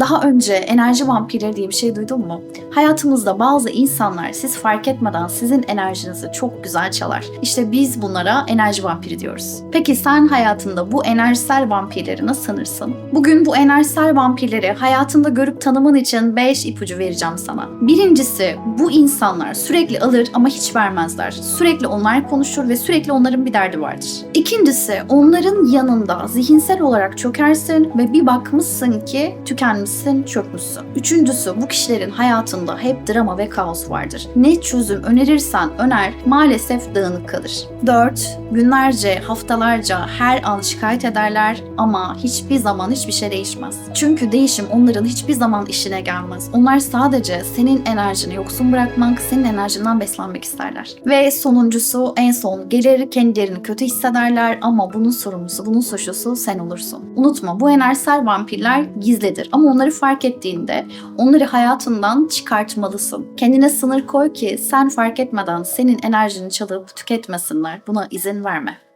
Daha önce enerji vampirleri diye bir şey duydun mu? Hayatımızda bazı insanlar siz fark etmeden sizin enerjinizi çok güzel çalar. İşte biz bunlara enerji vampiri diyoruz. Peki sen hayatında bu enerjisel vampirleri nasıl tanırsın? Bugün bu enerjisel vampirleri hayatında görüp tanıman için 5 ipucu vereceğim sana. Birincisi bu insanlar sürekli alır ama hiç vermezler. Sürekli onlar konuşur ve sürekli onların bir derdi vardır. İkincisi onların yanında zihinsel olarak çökersin ve bir bakmışsın ki tükenmişsin, çökmüşsün. Üçüncüsü bu kişilerin hayatında hep drama ve kaos vardır. Ne çözüm önerirsen öner maalesef dağınık kalır. 4. Günlerce, haftalarca her an şikayet ederler ama hiçbir zaman hiçbir şey değişmez. Çünkü değişim onların hiçbir zaman işine gelmez. Onlar sadece senin enerjini yoksun bırakmak, senin enerjinden beslenmek isterler. Ve sonuncusu en son gelir kendilerini kötü hissederler ama bunun sorumlusu, bunun suçlusu sen olursun. Unutma bu enerjisel vampirler gizlidir ama onları fark ettiğinde onları hayatından çıkartmalısın. Kendine sınır koy ki sen fark etmeden senin enerjini çalıp tüketmesinler. Buna izin verme.